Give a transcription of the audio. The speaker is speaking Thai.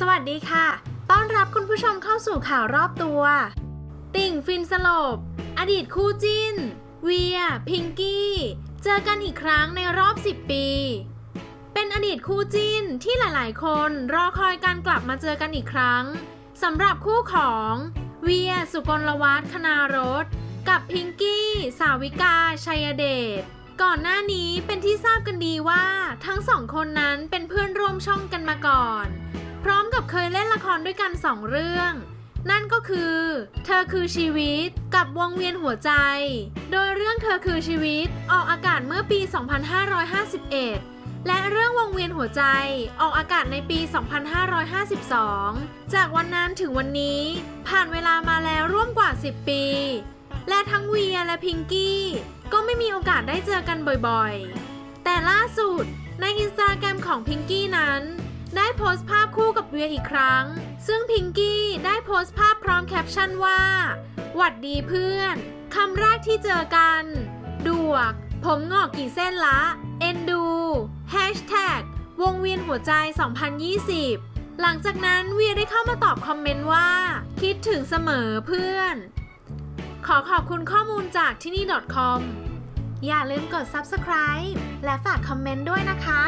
สวัสดีค่ะ ต้อนรับคุณผู้ชมเข้าสู่ข่าวรอบตัว ติ่งฟินสลบ อดีตคู่จิ้น เวีย พิงกี้ เจอกันอีกครั้งในรอบ 10 ปี เป็นอดีตคู่จิ้นที่หลายๆ คนรอคอยการกลับมาเจอกันอีกครั้งสำหรับคู่ของ เวีย สุกลวัฒน์คณารส กับพิงกี้ สาวิกา ชัยเดชก่อนหน้านี้เป็นที่ทราบกันดีว่าทั้งสองคนนั้นเป็นเพื่อนร่วมช่องกันมาก่อน พร้อมกับเคยเล่นละครด้วยกันสองเรื่อง นั่นก็คือ เธอคือชีวิตกับวงเวียนหัวใจ โดยเรื่องเธอคือชีวิตออกอากาศเมื่อปี 2551 และเรื่องวงเวียนหัวใจออกอากาศในปี 2552 จากวันนั้นถึงวันนี้ ผ่านเวลามาแล้วร่วมกว่า 10 ปี และทั้งเวียและพิงกี้ก็ไม่มีโอกาสได้เจอกันบ่อยๆ แต่ล่าสุดในอินสตาแกรมของพิงกี้นั้น โพสต์ภาพคู่กับเวียอีกครั้ง ซึ่งพิงกี้ได้โพสต์ภาพพร้อมแคปชั่นว่า หวัดดีเพื่อน คำแรกที่เจอกัน ดวก ผมงอกกี่เส้นละ เอ็นดูแฮชแท็กวงเวียนหัวใจ 2020 หลังจากนั้นเวียได้เข้ามาตอบคอมเมนต์ว่า คิดถึงเสมอเพื่อน ขอขอบคุณข้อมูลจากที่นี่ .com อย่าลืมกด subscribe และฝากคอมเมนต์ด้วยนะคะ